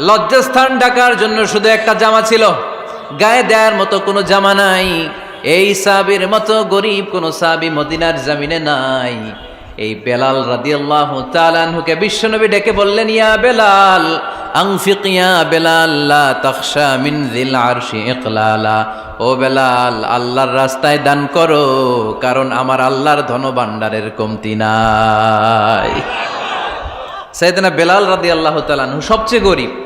লজ্জাস্থান ঢাকার জন্য শুধু একটা জামা ছিল। গায়ে দেয়ার মতো কোনো জামা নাই। এই সাবির মতো গরিব কোনো সাবি মদিনার জামিনে নাই। এই বেলাল রাদিয়াল্লাহু তাআলাহুকে বিশ্বনবী ডেকে বললেন, ইয়া বেলাল আনফিক ইয়া বেলাল, লা তাখশা মিন যিল আরশি ইকলালা। ও বেলাল, আল্লাহর রাস্তায় দান করো, কারণ আমার আল্লাহর ধনভাণ্ডারের কমতি নাই। সাইদানা বেলাল রাদি আল্লাহ তালানহু সবচেয়ে গরিব।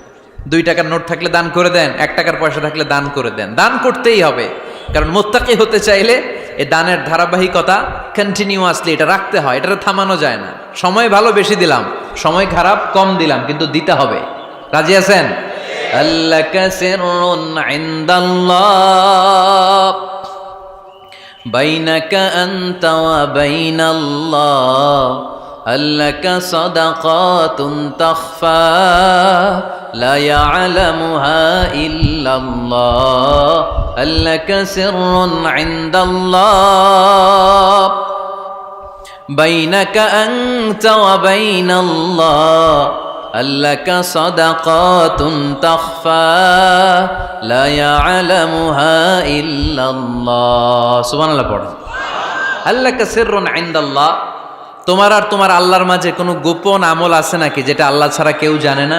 দুই টাকার নোট থাকলে দান করে দেন এক টাকার পয়সা থাকলে দান করে দেন দান করতেই হবে কারণ মোত্তাকি হতে চাইলে এই দানের ধারাবাহিকতা কন্টিনিউয়াসলি এটা রাখতে হয় এটা থামানো যায় না সময় ভালো বেশি দিলাম সময় খারাপ কম দিলাম কিন্তু দিতে হবে রাজি আছেন আল্লাহ بينك أنت وبين الله هل لك صدقات تخفى لا يعلمها إلا الله هل لك سر عند الله بينك أنت وبين الله আল্লাকা সাদাকাতুন তাখফা লা ইয়ালামুহা ইল্লাল্লাহ সুবহানাল্লাহ পড়েন আল্লাকা সিররুন ইনদাল্লাহ তোমার আর তোমার আল্লাহর মাঝে কোনো গোপন আমল আছে নাকি যেটা আল্লাহ ছাড়া কেউ জানে না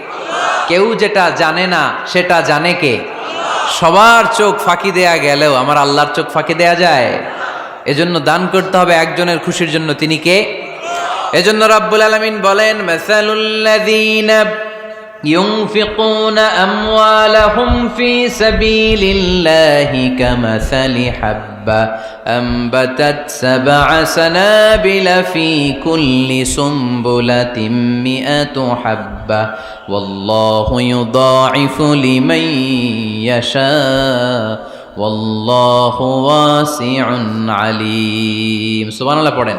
কেউ যেটা জানে না, সেটা জানে কে? সবার চোখ ফাঁকি দেয়া গেলেও আমার আল্লাহর চোখ ফাঁকি দেয়া যায়। এজন্য দান করতে হবে একজনের খুশির জন্য তিনি কে? এজন্য রাব্বুল আলমিন বলেন ينفقون أموالهم في سبيل الله كمثل حبة أنبتت سبع سنابل في كل سنبلة مئة حبة والله يضاعف لمن يشاء والله واسع عليم سبحان الله পড়েন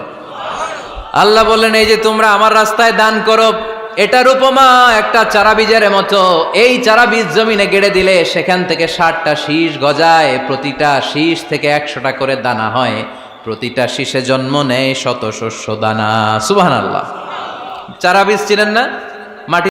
আল্লাহ বললেন এই যে তোমরা আমার রাস্তায় দান করো এটার উপমা একটা চারা বীজের মতো। এই চারা বীজ জমিনে গেড়ে দিলে সেখান থেকে ষাটটা শীষ গজায়, প্রতিটা শীষ থেকে একশোটা করে দানা হয়। প্রতিটা শীষে জন্ম নেয় শত শস্য দানা। সুবাহ আল্লাহ চারা বীজ ছিলেন না? মাটি